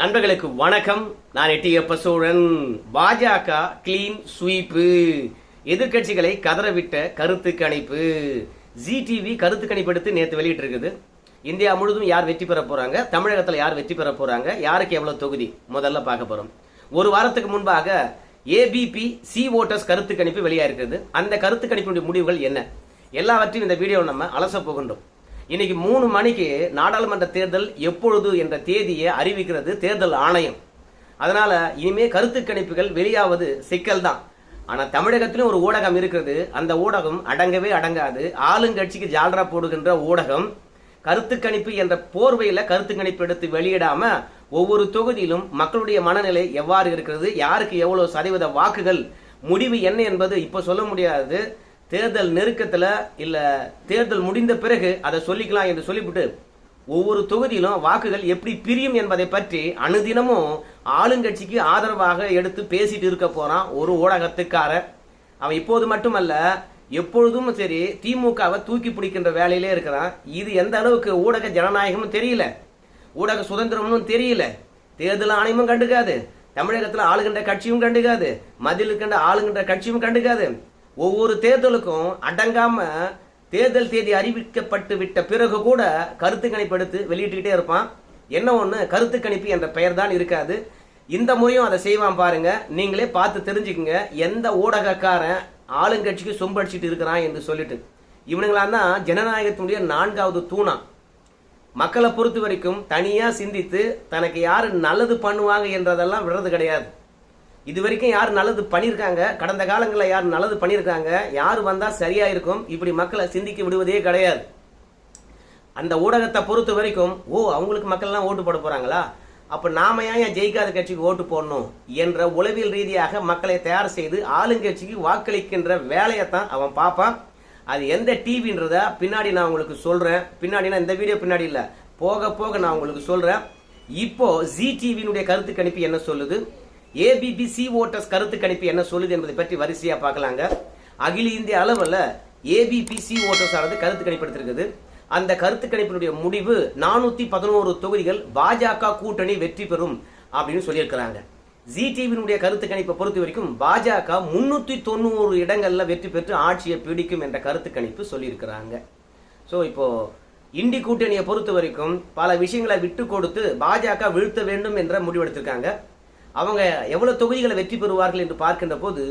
நண்பர்களுக்கு வணக்கம். நான் எட்டியப்ப சோழன் பாஜக கிளீன் ஸ்வீப்பு எதிர்க்கட்சிகளை கதறவிட்ட கருத்து கணிப்பு. ஜி டிவி கருத்து கணிப்பு எடுத்து நேற்று வெளியிட்டு இருக்குது இந்தியா முழுதும் யார் வெற்றி பெற போறாங்க? தமிழகத்தில் யார் வெற்றி பெற போறாங்க? யாருக்கு எவ்வளவு தொகுதி? முதல்ல பார்க்க போறோம். ஒரு வாரத்துக்கு முன்பாக ஏபிபி சி ஓட்டர்ஸ் கருத்து கணிப்பு வெளியாயிருக்கிறது அந்த கருத்து கணிப்பினுடைய முடிவுகள் என்ன? எல்லாவற்றையும் இந்த வீடியோ நம்ம அலச போகின்றோம். இன்னைக்கு மூணு மணிக்கு நாடாளுமன்ற தேர்தல் எப்பொழுது என்ற தேதியை அறிவிக்கிறது தேர்தல் ஆணையம். அதனால இனிமே கருத்து கணிப்புகள் வெளியாவது சிக்கல் தான். ஆனா தமிழகத்திலும் ஒரு ஊடகம் இருக்கிறது. அந்த ஊடகம் அடங்கவே அடங்காது. ஆளுங்கட்சிக்கு ஜால்ரா போடுகின்ற ஊடகம் கருத்து கணிப்பு என்ற போர்வையில கருத்து கணிப்பு எடுத்து வெளியிடாம ஒவ்வொரு தொகுதியிலும் மக்களுடைய மனநிலை எவ்வாறு இருக்கிறது? யாருக்கு எவ்வளவு சதவீத வாக்குகள்? முடிவு என்ன என்பது இப்ப சொல்ல முடியாது. தேர்தல் நெருக்கத்தில் இல்லை தேர்தல் முடிந்த பிறகு அதை சொல்லிக்கலாம் என்று சொல்லிவிட்டு ஒவ்வொரு தொகுதியிலும் வாக்குகள் எப்படி பிரியும் என்பதை பற்றி அனுதினமும் ஆளுங்கட்சிக்கு ஆதரவாக எடுத்து பேசிட்டு இருக்க போறான் ஒரு ஊடகத்துக்காரர். அவன் இப்போது மட்டுமல்ல எப்பொழுதும் சரி திமுகவை தூக்கி பிடிக்கின்ற வேலையிலே இருக்கிறான். இது எந்த அளவுக்கு ஊடக ஜனநாயகமும் தெரியல. ஊடக சுதந்திரமும் தெரியல. தேர்தல் ஆணையமும் கண்டுக்காது. தமிழகத்தில் ஆளுகின்ற கட்சியும் கண்டுக்காது. மதில் இருக்கின்ற ஆளுகின்ற கட்சியும் கண்டுக்காது. ஒவ்வொரு தேர்தலுக்கும் அடங்காம தேர்தல் தேதி அறிவிக்கப்பட்டு விட்ட பிறகு கூட கருத்து கணிப்பு எடுத்து வெளியிட்டுக்கிட்டே இருப்பான். என்ன ஒன்று கருத்து கணிப்பு என்ற பெயர் தான் இருக்காது. இந்த முறையும் அதை செய்வான் பாருங்க. நீங்களே பார்த்து தெரிஞ்சுக்குங்க. எந்த ஊடகக்காரன் ஆளுங்கட்சிக்கு சொம்படிச்சிட்டு இருக்கிறான் என்று சொல்லிட்டு. இவனுங்களாம் தான் ஜனநாயகத்தினுடைய நான்காவது தூணா. மக்களை பொறுத்த வரைக்கும் தனியாக சிந்தித்து தனக்கு யார் நல்லது பண்ணுவாங்க என்றதெல்லாம் விடுறது கிடையாது. இது வரைக்கும் யார் நல்லது பண்ணியிருக்காங்க கடந்த காலங்களில் யார் நல்லது பண்ணியிருக்காங்க யார் வந்தால் சரியாக இருக்கும்? இப்படி மக்களை சிந்திக்க விடுவதே கிடையாது. அந்த ஊடகத்தை பொறுத்த வரைக்கும் ஓ அவங்களுக்கு மக்கள்லாம் ஓட்டு போட போகிறாங்களா அப்போ நாம ஏன் ஏன் ஜெயிக்காத கட்சிக்கு ஓட்டு போடணும்? என்ற உளவியல் ரீதியாக மக்களை தயார் செய்து ஆளுங்கட்சிக்கு வாக்களிக்கின்ற வேலையை தான் அவன் பார்ப்பான். அது எந்த டிவின்றத பின்னாடி நான் உங்களுக்கு சொல்கிறேன் பின்னாடினா இந்த வீடியோ பின்னாடி இல்லை. போக போக நான் உங்களுக்கு சொல்கிறேன் இப்போ ஜி டிவியினுடைய கருத்து கணிப்பு என்ன சொல்லுது? ஏபிபி சி ஓட்டர்ஸ் கருத்து கணிப்பு என்ன சொல்லுது என்பதை பற்றி வரிசையாக பார்க்கலாங்க. அகில இந்திய அளவில் ஏபிபி சி ஓட்டர்ஸ் ஆனது கருத்து கணிப்பு எடுத்திருக்குது அந்த கருத்து கணிப்பினுடைய முடிவு நானூத்தி பதினோரு தொகுதிகள் பாஜக கூட்டணி வெற்றி பெறும் அப்படின்னு சொல்லியிருக்கிறாங்க. ஜி டிவியினுடைய கருத்து கணிப்பை பொறுத்த வரைக்கும் பாஜக முன்னூத்தி தொண்ணூறு இடங்கள்ல வெற்றி பெற்று ஆட்சியை பிடிக்கும் என்ற கருத்து கணிப்பு சொல்லியிருக்கிறாங்க. ஸோ இப்போ இண்டி கூட்டணியை பொறுத்த வரைக்கும் பல விஷயங்களை விட்டு கொடுத்து பாஜக வீழ்த்த வேண்டும் என்ற முடிவெடுத்திருக்காங்க. அவங்க எவ்வளவு தொகுதிகளை வெற்றி பெறுவார்கள் என்று பார்க்கின்ற போது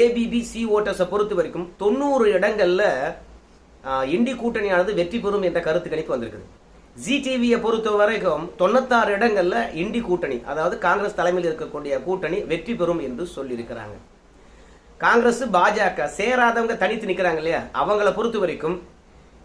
ஏபிபி சி ஓட்டர்ஸை பொறுத்த வரைக்கும் தொண்ணூறு இடங்கள்ல இண்டி கூட்டணியானது வெற்றி பெறும் என்ற கருத்து கணிப்பு வந்திருக்குது. ஜி டிவியை பொறுத்த வரைக்கும் தொண்ணூத்தாறு இடங்கள்ல இண்டி கூட்டணி அதாவது காங்கிரஸ் தலைமையில் இருக்கக்கூடிய கூட்டணி வெற்றி பெறும் என்று சொல்லியிருக்கிறாங்க. காங்கிரஸ் பாஜக சேராதவங்க தனித்து நிற்கிறாங்க இல்லையா? அவங்கள பொறுத்த வரைக்கும்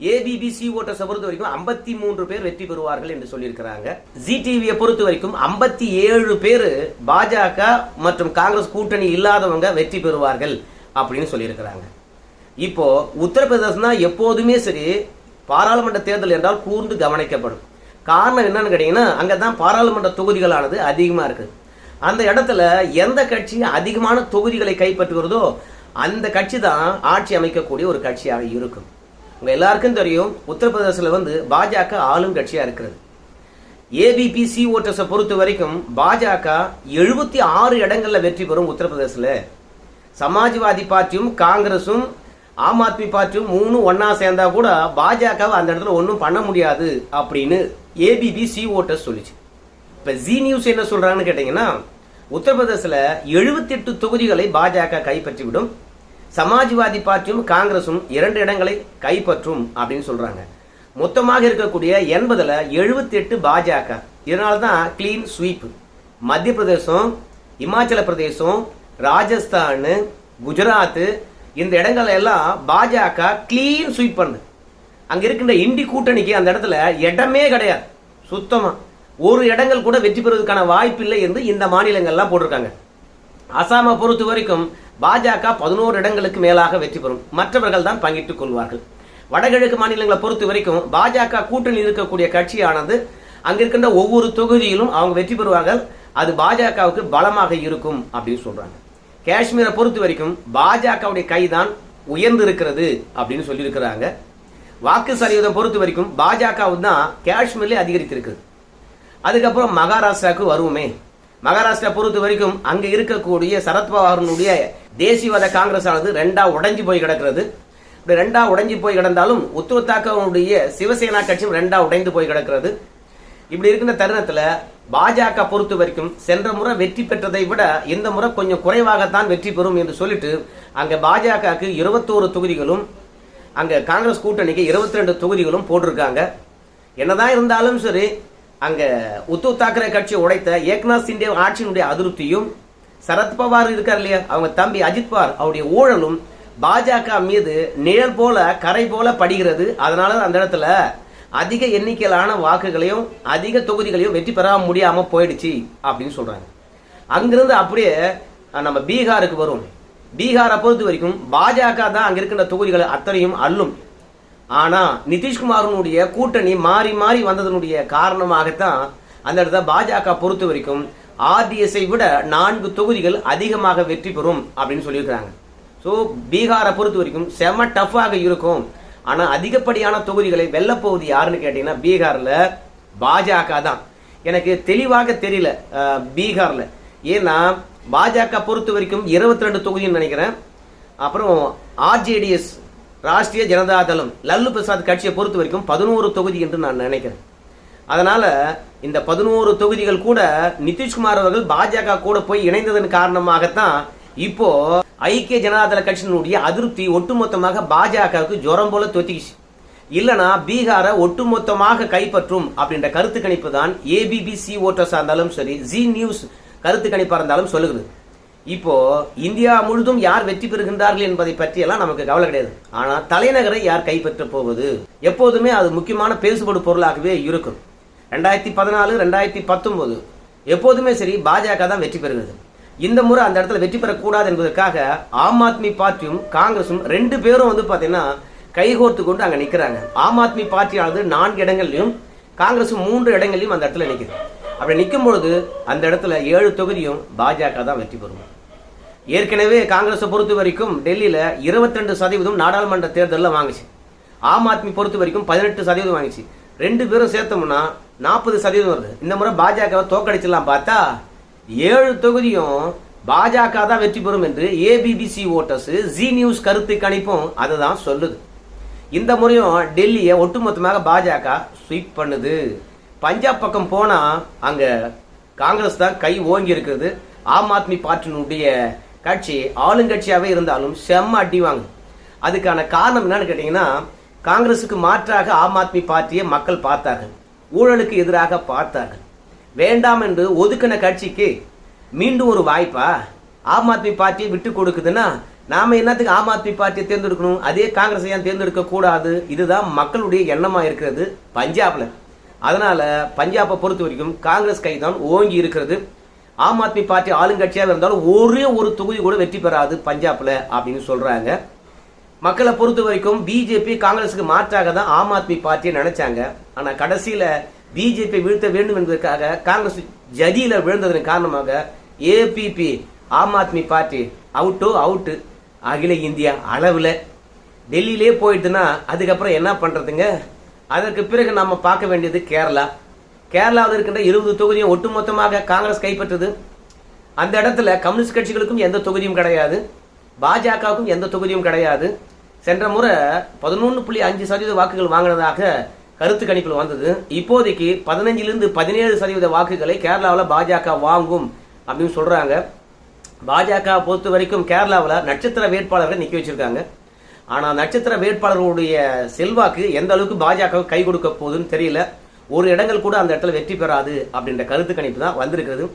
ஏபிபிசி ஓட்டர்ஸை பொறுத்த வரைக்கும் ஐம்பத்தி மூன்று பேர் வெற்றி பெறுவார்கள் என்று சொல்லியிருக்கிறாங்க. ஜி டிவியை பொறுத்த வரைக்கும் ஐம்பத்தி ஏழு பேர் பாஜக மற்றும் காங்கிரஸ் கூட்டணி இல்லாதவங்க வெற்றி பெறுவார்கள் அப்படின்னு சொல்லியிருக்கிறாங்க. இப்போ உத்தரப்பிரதேசம்னா எப்போதுமே சரி பாராளுமன்ற தேர்தல் என்றால் கூர்ந்து கவனிக்கப்படும். காரணம் என்னன்னு கேட்டீங்கன்னா அங்கதான் பாராளுமன்ற தொகுதிகளானது அதிகமாக இருக்குது அந்த இடத்துல எந்த கட்சி அதிகமான தொகுதிகளை கைப்பற்றுகிறதோ அந்த கட்சி தான் ஆட்சி அமைக்கக்கூடிய ஒரு கட்சியாக இருக்கும். உங்கள் எல்லாருக்கும் தெரியும் உத்தரப்பிரதேசத்துல வந்து பாஜக ஆளும் கட்சியாக இருக்கிறது. ஏபிபி சி ஓட்டர்ஸை பொறுத்த வரைக்கும் பாஜக எழுபத்தி ஆறு இடங்களில் வெற்றி பெறும் உத்தரப்பிரதேசில் சமாஜ்வாதி பார்ட்டியும் காங்கிரஸும் ஆம் ஆத்மி பார்ட்டியும் மூணு ஒன்றா சேர்ந்தா கூட பாஜகவை அந்த இடத்துல ஒன்றும் பண்ண முடியாது அப்படின்னு ஏபிபி சி ஓட்டர்ஸ் சொல்லிச்சு. இப்போ ஜி நியூஸ் என்ன சொல்கிறாங்கன்னு கேட்டிங்கன்னா உத்தரப்பிரதேசில் எழுபத்தெட்டு தொகுதிகளை பாஜக கைப்பற்றிவிடும். சமாஜ்வாதி பார்ட்டியும் காங்கிரசும் இரண்டு இடங்களை கைப்பற்றும் அப்படின்னு சொல்றாங்க. மொத்தமாக இருக்கக்கூடிய எண்பதுல 78 எட்டு பாஜக. இதனால தான் கிளீன் ஸ்வீப் மத்திய பிரதேசம் இமாச்சல பிரதேசம் ராஜஸ்தான் குஜராத் இந்த இடங்கள் எல்லாம் பாஜக கிளீன் ஸ்வீப் பண்ணுது. அங்க இருக்கின்ற இண்டி கூட்டணிக்கு அந்த இடத்துல இடமே கிடையாது. சுத்தமா. ஒரு இடங்கள் கூட வெற்றி பெறுவதற்கான வாய்ப்பு இல்லை என்று இந்த மாநிலங்கள்லாம் போட்டிருக்காங்க. அசாமை பொறுத்த வரைக்கும் பாஜக பதினோரு இடங்களுக்கு மேலாக வெற்றி பெறும். மற்றவர்கள் தான் பங்கிட்டுக் கொள்வார்கள். வடகிழக்கு மாநிலங்களை பொறுத்த வரைக்கும் பாஜக கூட்டணி இருக்கக்கூடிய கட்சியானது அங்க இருக்கின்ற ஒவ்வொரு தொகுதியிலும் அவங்க வெற்றி பெறுவார்கள் அது பாஜகவுக்கு பலமாக இருக்கும் அப்படின்னு சொல்றாங்க. காஷ்மீரை பொறுத்த வரைக்கும் பாஜகவுடைய கைதான் உயர்ந்து இருக்கிறது அப்படின்னு சொல்லியிருக்கிறாங்க. வாக்கு சதவீதம் பொறுத்த வரைக்கும் பாஜகவு தான் காஷ்மீர்லேயே அதிகரித்திருக்குது. அதுக்கப்புறம் மகாராஷ்டிராவுக்கு வருவோமே. மகாராஷ்டிரா பொறுத்த வரைக்கும் அங்க இருக்கக்கூடிய சரத்பவாரனுடைய தேசியவாத காங்கிரஸ் ஆனது ரெண்டா உடஞ்சி போய் கிடக்கிறது. இப்படி ரெண்டா உடஞ்சி போய் கிடந்தாலும் உத்தவ் தாக்கவனுடைய சிவசேனா கட்சியும் ரெண்டா உடைந்து போய் கிடக்கிறது. இப்படி இருக்கிற தருணத்துல பாஜக பொறுத்த வரைக்கும் சென்ற முறை வெற்றி பெற்றதை விட இந்த முறை கொஞ்சம் குறைவாகத்தான் வெற்றி பெறும் என்று சொல்லிட்டு அங்க பாஜகவுக்கு இருபத்தோரு தொகுதிகளும் அங்க காங்கிரஸ் கூட்டணிக்கு இருபத்தி ரெண்டு தொகுதிகளும் போட்டிருக்காங்க. என்னதான் இருந்தாலும் சரி அங்க உத்தவ் தாக்கரே கட்சி உடைத்த ஏக்நாத் சிண்டே ஆட்சியினுடைய அதிருப்தியும் சரத்பவார் இருக்கார் இல்லையா? அவங்க தம்பி அஜித் பவார் அவருடைய ஊழலும் பாஜக மீது நிழல் போல கரை போல படுகிறது. அதனால அந்த இடத்துல அதிக எண்ணிக்கையிலான வாக்குகளையும் அதிக தொகுதிகளையும் வெற்றி பெற முடியாம போயிடுச்சு அப்படின்னு சொல்றாங்க. அங்கிருந்து அப்படியே நம்ம பீகாருக்கு வரும். பீகாரை பொறுத்த வரைக்கும் பாஜக தான் அங்க இருக்கின்ற தொகுதிகளை அத்தனையும் அள்ளும். ஆனால் நிதிஷ்குமாரனுடைய கூட்டணி மாறி மாறி வந்ததனுடைய காரணமாகத்தான் அந்த இடத்துல பாஜக பொறுத்த வரைக்கும் ஆர்டிஎஸ்ஐ விட நான்கு தொகுதிகள் அதிகமாக வெற்றி பெறும் அப்படின்னு சொல்லியிருக்கிறாங்க. ஸோ பீகாரை பொறுத்த வரைக்கும் செம டஃப்பாக இருக்கும். ஆனால் அதிகப்படியான தொகுதிகளை வெல்லப்போகுது யாருன்னு கேட்டிங்கன்னா பீகாரில் பாஜக தான். எனக்கு தெளிவாக தெரியல பீகாரில். ஏன்னா பாஜக பொறுத்த வரைக்கும் இருபத்தி ரெண்டு தொகுதின்னு நினைக்கிறேன். அப்புறம் ஆர்ஜேடிஎஸ் ராஷ்டிரிய ஜனதா தளம் லல்லு பிரசாத் கட்சியை பொறுத்த வரைக்கும் பதினோரு தொகுதி என்று நான் நினைக்கிறேன். அதனால இந்த பதினோரு தொகுதிகள் கூட நிதிஷ்குமார் அவர்கள் பாஜக கூட போய் இணைந்ததன் காரணமாகத்தான் இப்போ ஐக்கிய ஜனதாதள கட்சியினுடைய அதிருப்தி ஒட்டுமொத்தமாக பாஜகவுக்கு ஜுரம் போல தொத்திக்கிச்சு. இல்லனா பீகாரை ஒட்டுமொத்தமாக கைப்பற்றும் அப்படின்ற கருத்து கணிப்பு தான் ஏபிபிசி ஓட்டர்ஸா இருந்தாலும் சரி ஜி நியூஸ் கருத்து கணிப்பா இருந்தாலும் சொல்லுகிறது. இப்போ இந்தியா முழுதும் யார் வெற்றி பெறுகின்றார்கள் என்பதை பற்றி எல்லாம் நமக்கு கவலை கிடையாது. ஆனால் தலைநகரை யார் கைப்பற்ற போவது? எப்போதுமே அது முக்கியமான பேசுபடு பொருளாகவே இருக்கும். ரெண்டாயிரத்தி பதினாலு ரெண்டாயிரத்தி பத்தொன்பது எப்போதுமே சரி பாஜக தான் வெற்றி பெறுகிறது. இந்த முறை அந்த இடத்துல வெற்றி பெறக்கூடாது என்பதற்காக ஆம் ஆத்மி பார்ட்டியும் காங்கிரசும் ரெண்டு பேரும் வந்து பார்த்தீங்கன்னா கைகோர்த்து கொண்டு அங்கே நிற்கிறாங்க ஆம் ஆத்மி பார்ட்டியானது நான்கு இடங்கள்லையும் காங்கிரஸ் மூன்று இடங்கள்லையும் அந்த இடத்துல நிற்குது அப்படி நிற்கும் பொழுது அந்த இடத்துல ஏழு தொகுதியும் பாஜக தான் வெற்றி பெறும். ஏற்கனவே காங்கிரஸை பொறுத்த வரைக்கும் டெல்லியில் இருபத்தி ரெண்டு சதவீதம் நாடாளுமன்ற தேர்தலில் வாங்குச்சு. ஆம் ஆத்மி பொறுத்த வரைக்கும் பதினெட்டு சதவீதம் வாங்கிச்சு. ரெண்டு பேரும் சேர்த்தோம்னா நாற்பது சதவீதம் வருது. இந்த முறை பாஜகவை தோக்கடிச்சிடலாம் பார்த்தா ஏழு தொகுதியும் பாஜக தான் வெற்றி பெறும் என்று ஏபிபிசி ஓட்டர்ஸ் ஜி நியூஸ் கருத்து கணிப்பும் அதுதான் சொல்லுது. இந்த முறையும் டெல்லியை ஒட்டுமொத்தமாக பாஜக ஸ்வீப் பண்ணுது. பஞ்சாப் பக்கம் போனால் அங்கே காங்கிரஸ் தான் கை ஓங்கி இருக்குது ஆம் ஆத்மி பார்ட்டினுடைய கட்சி ஆளுங்கட்சியாகவே இருந்தாலும் செம்ம அடி வாங்கும் அதுக்கான காரணம் என்னன்னு கேட்டீங்கன்னா காங்கிரசுக்கு மாற்றாக ஆம் ஆத்மி பார்ட்டியை மக்கள் பார்த்தார்கள். ஊழலுக்கு எதிராக பார்த்தார்கள். வேண்டாம் என்று ஒதுக்கின கட்சிக்கு மீண்டும் ஒரு வாய்ப்பா? ஆம் ஆத்மி பார்ட்டியை விட்டு கொடுக்குதுன்னா நாம என்னத்துக்கு ஆம் ஆத்மி பார்ட்டியை தேர்ந்தெடுக்கணும்? அதே காங்கிரஸ் ஏன் தேர்ந்தெடுக்க கூடாது? இதுதான் மக்களுடைய எண்ணமா இருக்கிறது பஞ்சாப்ல. அதனால பஞ்சாபை பொறுத்த வரைக்கும் காங்கிரஸ் கைதான் ஓங்கி இருக்கிறது. ஆம் ஆத்மி பார்ட்டி ஆளுங்கட்சியாக இருந்தாலும் ஒரே ஒரு தொகுதி கூட வெற்றி பெறாது பஞ்சாப்ல அப்படின்னு சொல்றாங்க. மக்களை பொறுத்த வரைக்கும் பிஜேபி காங்கிரஸுக்கு மாற்றாக தான் ஆம் ஆத்மி பார்ட்டியை நினைச்சாங்க. ஆனா கடைசியில பிஜேபி வீழ்த்த வேண்டும் என்பதற்காக காங்கிரஸ் ஜதியில விழுந்ததன் காரணமாக ஏபிபி ஆம் ஆத்மி பார்ட்டி அவுட்டோ அவுட்டு. அகில இந்தியா அளவில் டெல்லியிலே போயிட்டுனா அதுக்கப்புறம் என்ன பண்ணுறதுங்க அதற்கு பிறகு நம்ம பார்க்க வேண்டியது கேரளா. கேரளாவில் இருக்கின்ற இருபது தொகுதியும் ஒட்டுமொத்தமாக காங்கிரஸ் கைப்பற்றுது. அந்த இடத்துல கம்யூனிஸ்ட் கட்சிகளுக்கும் எந்த தொகுதியும் கிடையாது. பாஜகவுக்கும் எந்த தொகுதியும் கிடையாது. சென்ற முறை பதினொன்று புள்ளி அஞ்சு சதவீத வாக்குகள் வாங்கினதாக கருத்து கணிப்பில் வந்தது. இப்போதைக்கு பதினஞ்சிலிருந்து பதினேழு சதவீத வாக்குகளை கேரளாவில் பாஜக வாங்கும் அப்படின்னு சொல்கிறாங்க பாஜக பொறுத்த வரைக்கும் கேரளாவில் நட்சத்திர வேட்பாளர்களை நிற்க வச்சுருக்காங்க. ஆனால் நட்சத்திர வேட்பாளர்களுடைய செல்வாக்கு எந்த அளவுக்கு பாஜக கை கொடுக்க போகுதுன்னு தெரியல. ஒரு இடங்கள் கூட அந்த இடத்துல வெற்றி பெறாது அப்படின்ற கருத்து கணிப்பு தான் வந்திருக்கிறது.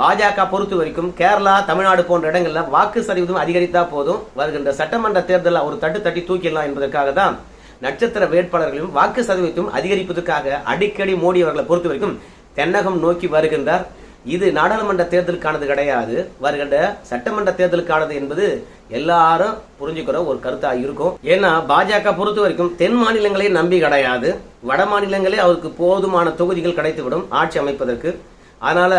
பாஜக பொறுத்த வரைக்கும் கேரளா தமிழ்நாடு போன்ற இடங்கள்ல வாக்கு சரிவதும் அதிகரித்தா போதும். வருகின்ற சட்டமன்ற தேர்தலில் ஒரு தட்டு தட்டி தூக்கிடலாம் என்பதற்காக தான் நட்சத்திர வேட்பாளர்களையும் வாக்கு சதவீதத்தையும் அதிகரிப்பதற்காக அடிக்கடி மோடி அவர்களை பொறுத்த வரைக்கும் தென்னகம் நோக்கி வருகின்றார். இது நாடாளுமன்ற தேர்தலுக்கானது கிடையாது. வருகின்ற சட்டமன்ற தேர்தலுக்கானது என்பது எல்லாரும் புரிஞ்சுக்கிற ஒரு கருத்தா இருக்கும். ஏன்னா பாஜக பொறுத்த வரைக்கும் தென் மாநிலங்களே நம்பி கிடையாது. வட மாநிலங்களே அவருக்கு போதுமான தொகுதிகள் கிடைத்துவிடும் ஆட்சி அமைப்பதற்கு. அதனால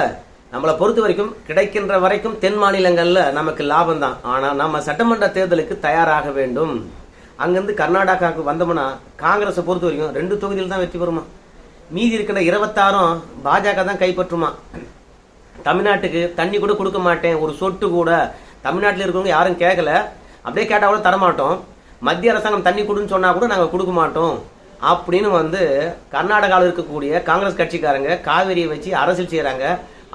நம்மளை பொறுத்த வரைக்கும் கிடைக்கின்ற வரைக்கும் தென் மாநிலங்களில் நமக்கு லாபம் தான் ஆனால் நம்ம சட்டமன்ற தேர்தலுக்கு தயாராக வேண்டும். அங்கேருந்து கர்நாடகாவுக்கு வந்தோம்னா காங்கிரஸை பொறுத்த வரைக்கும் ரெண்டு தொகுதியில் தான் வெற்றி பெறுமா? மீதி இருக்கிற இருபத்தாறும் பாஜக தான் கைப்பற்றுமா? தமிழ்நாட்டுக்கு தண்ணி கூட கொடுக்க மாட்டேன் ஒரு சொட்டு கூட. தமிழ்நாட்டில் இருக்கவங்க யாரும் கேட்கல அப்படியே கேட்டால் கூட தரமாட்டோம். மத்திய அரசாங்கம் தண்ணி கொடுன்னு சொன்னால் கூட நாங்கள் கொடுக்க மாட்டோம். அப்படின்னு வந்து கர்நாடகாவில் இருக்கக்கூடிய காங்கிரஸ் கட்சிக்காரங்க காவேரியை வச்சு அரசியல் செய்கிறாங்க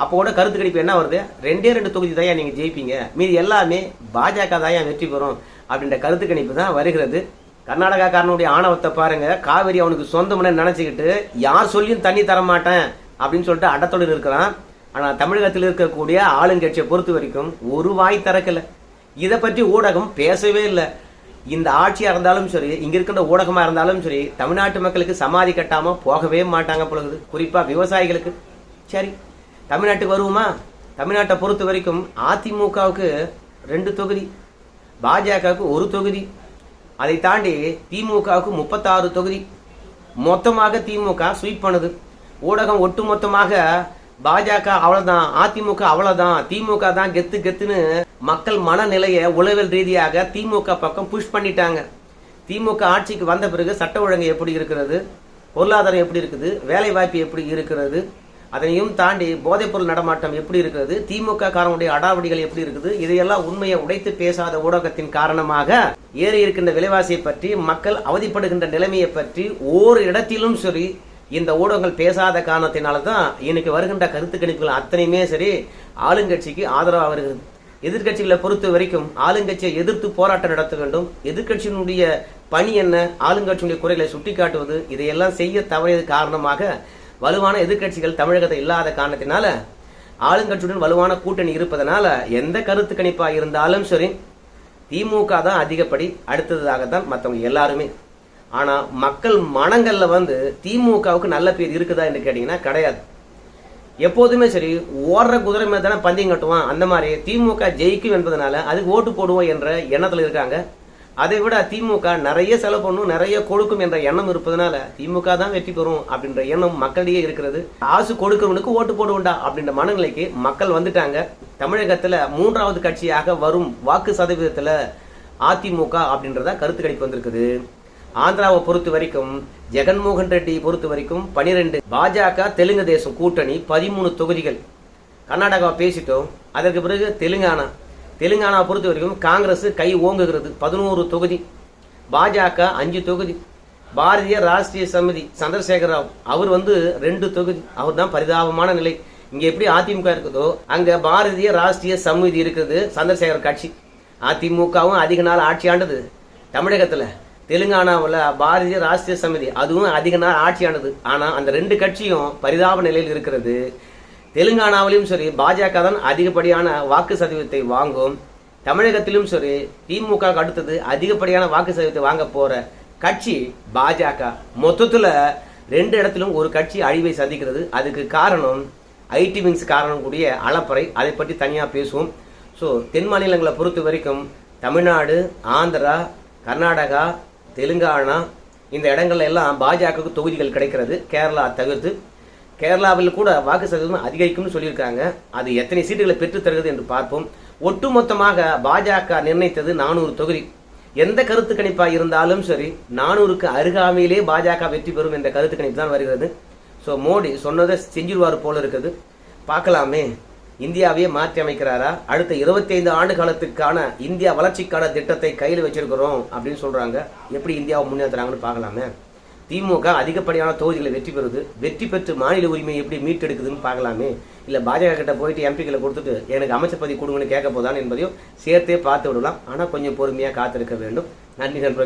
அப்போ கூட கருத்து கணிப்பு என்ன வருது? ரெண்டே ரெண்டு தொகுதி தான் நீங்கள் ஜெயிப்பீங்க. மீதி எல்லாமே பாஜக தான் வெற்றி பெறும் அப்படின்ற கருத்து கணிப்பு தான் வருகிறது. கர்நாடகாக்காரனுடைய ஆணவத்தை பாருங்க. காவேரி அவனுக்கு சொந்தம்னு நினச்சிக்கிட்டு யார் சொல்லியும் தண்ணி தர மாட்டேன் அப்படின்னு சொல்லிட்டு அடத்தொடர் இருக்கிறான். ஆனால் தமிழகத்தில் இருக்கக்கூடிய ஆளுங்கட்சியை பொறுத்த வரைக்கும் ஒரு வாய் திறக்கல. இதை பற்றி ஊடகம் பேசவே இல்லை. இந்த ஆட்சியாக இருந்தாலும் சரி இங்கே இருக்கின்ற ஊடகமாக இருந்தாலும் சரி தமிழ்நாட்டு மக்களுக்கு சமாதி கட்டாமல் போகவே மாட்டாங்க பொழுது குறிப்பாக விவசாயிகளுக்கு. சரி தமிழ்நாட்டுக்கு வருவோமா? தமிழ்நாட்டை பொறுத்த வரைக்கும் அதிமுகவுக்கு ரெண்டு தொகுதி பாஜகவுக்கு ஒரு தொகுதி அதை தாண்டி திமுகவுக்கு முப்பத்தாறு தொகுதி. மொத்தமாக திமுக ஸ்வீப் பண்ணுது. ஊடகம் ஒட்டுமொத்தமாக பாஜக அவ்வளவுதான் அதிமுக அவ்வளவுதான் திமுக தான் கெத்து கெத்துன்னு மக்கள் மனநிலையை உளவியல் ரீதியாக திமுக பக்கம் புஷ் பண்ணிட்டாங்க. திமுக ஆட்சிக்கு வந்த பிறகு சட்ட ஒழுங்கு எப்படி இருக்கிறது? பொருளாதாரம் எப்படி இருக்குது? வேலை வாய்ப்பு எப்படி இருக்கிறது? அதனையும் தாண்டி போதைப்பொருள் நடமாட்டம் எப்படி இருக்கிறது? திமுக காரனுடைய அடாவடிகள் எப்படி இருக்குது? இதையெல்லாம் உண்மையை உடைத்து பேசாத ஊடகத்தின் காரணமாக ஏறி இருக்கின்ற விலைவாசியை பற்றி மக்கள் அவதிப்படுகின்ற நிலைமையை பற்றி ஓர் இடத்திலும் சரி இந்த ஊடகங்கள் பேசாத காரணத்தினால தான் இன்னைக்கு வருகின்ற கருத்து கணிப்புகள் அத்தனையுமே சரி ஆளுங்கட்சிக்கு ஆதரவாக வருகிறது. எதிர்க்கட்சிகளை பொறுத்த வரைக்கும் ஆளுங்கட்சியை எதிர்த்து போராட்டம் நடத்த வேண்டும். எதிர்க்கட்சியினுடைய பணி என்ன ஆளுங்கட்சியினுடைய குறைகளை சுட்டிக்காட்டுவது இதையெல்லாம் செய்ய தவறியது காரணமாக வலுவான எதிர்க்கட்சிகள் தமிழகத்தை இல்லாத காரணத்தினால ஆளுங்கட்சியுடன் வலுவான கூட்டணி இருப்பதனால எந்த கருத்து கணிப்பாக இருந்தாலும் சரி திமுக தான் அதிகப்படி அடுத்ததாக தான் மற்றவங்க எல்லாருமே ஆனா மக்கள் மனங்கள்ல வந்து திமுகவுக்கு நல்ல பேர் இருக்குதா என்று கேட்டீங்கன்னா கிடையாது. எப்போதுமே சரி ஓடுற குதிரை மேல தானே பந்தயம் கட்டுவான். அந்த மாதிரி திமுக ஜெயிக்கும் என்பதனால அதுக்கு ஓட்டு போடுவோம் என்ற எண்ணத்துல இருக்காங்க. அதை விட திமுக நிறைய செலவு பண்ணும் நிறைய கொடுக்கும் என்ற எண்ணம் இருப்பதனால திமுக தான் வெற்றி பெறும் அப்படின்ற எண்ணம் மக்களிடையே இருக்கிறது. காசு கொடுக்கிறவனுக்கு ஓட்டு போடுவோண்டா அப்படின்ற மனநிலைக்கு மக்கள் வந்துட்டாங்க. தமிழகத்துல மூன்றாவது கட்சியாக வரும் வாக்கு சதவீதத்துல அதிமுக அப்படின்றத கருத்து கணிப்பு வந்திருக்குது. ஆந்திராவை பொறுத்த வரைக்கும் ஜெகன்மோகன் ரெட்டியை பொறுத்த வரைக்கும் பனிரெண்டு பாஜக தெலுங்கு தேசம் கூட்டணி பதிமூணு தொகுதிகள். கர்நாடகாவை பேசிட்டோம். அதற்கு பிறகு தெலுங்கானா. தெலுங்கானாவை பொறுத்த வரைக்கும் காங்கிரஸ் கை ஓங்குகிறது. பதினோரு தொகுதி. பாஜக அஞ்சு தொகுதி. பாரதிய ராஷ்டிரிய சமிதி சந்திரசேகர ராவ் அவர் வந்து ரெண்டு தொகுதி. அவர் தான் பரிதாபமான நிலை. இங்கே எப்படி அதிமுக இருக்குதோ அங்கே பாரதிய ராஷ்டிரிய சமிதி இருக்குது சந்திரசேகர் கட்சி. அதிமுகவும் அதிக நாள் ஆட்சி ஆண்டது தமிழகத்தில். தெலுங்கானாவில் பாரதிய ராஷ்டிரிய சமிதி அதுவும் அதிக நாள் ஆட்சியானது. ஆனால் அந்த ரெண்டு கட்சியும் பரிதாப நிலையில் இருக்கிறது. தெலுங்கானாவிலும் சரி பாஜக தான் அதிகப்படியான வாக்கு சதவீதத்தை வாங்கும். தமிழகத்திலும் சரி திமுக அடுத்தது அதிகப்படியான வாக்கு சதவீதத்தை வாங்க போற கட்சி பாஜக. மொத்தத்தில் ரெண்டு இடத்திலும் ஒரு கட்சி அழிவை சந்திக்கிறது. அதுக்கு காரணம் ஐடி விங்ஸ் காரணம் கூடிய அளப்பறை. அதை பற்றி தனியாக பேசுவோம். ஸோ தென் மாநிலங்களை பொறுத்த வரைக்கும் தமிழ்நாடு ஆந்திரா கர்நாடகா தெலுங்கானா இந்த இடங்கள்ல எல்லாம் பாஜகவுக்கு தொகுதிகள் கிடைக்கிறது. கேரளா தவிர்த்து கேரளாவில் கூட வாக்கு சதவீதம் அதிகரிக்கும்னு சொல்லியிருக்காங்க. அது எத்தனை சீட்டுகளை பெற்றுத் தருகிறது என்று பார்ப்போம். ஒட்டுமொத்தமாக பாஜக நிர்ணயித்தது நானூறு தொகுதி. எந்த கருத்து கணிப்பாக இருந்தாலும் சரி நானூறுக்கு அருகாமையிலே பாஜக வெற்றி பெறும் என்ற கருத்து கணிப்பு தான் வருகிறது. ஸோ மோடி சொன்னதை செஞ்சிருவார் போல இருக்குது. பார்க்கலாமே. இந்தியாவையே மாற்றி அமைக்கிறாரா? அடுத்த 25 ஆண்டு காலத்துக்கான இந்தியா வளர்ச்சிக்கான திட்டத்தை கையில் வச்சிருக்கிறோம் அப்படின்னு சொல்றாங்க. எப்படி இந்தியாவை முன்னேற்றுறாங்கன்னு பார்க்கலாமே. திமுக அதிகப்படியான தொகுதிகளை வெற்றி பெறுது. வெற்றி பெற்று மாநில உரிமை எப்படி மீட்டெடுக்குதுன்னு பார்க்கலாமே. இல்ல பாஜக கிட்ட போயிட்டு எம்பிக்களை கொடுத்துட்டு எனக்கு அமைச்சர் பதவி கொடுங்கன்னு கேட்க போதான் என்பதையும் சேர்த்தே பார்த்து விடலாம். ஆனா கொஞ்சம் பொறுமையா காத்திருக்க வேண்டும். நன்றி நண்பர்கள்.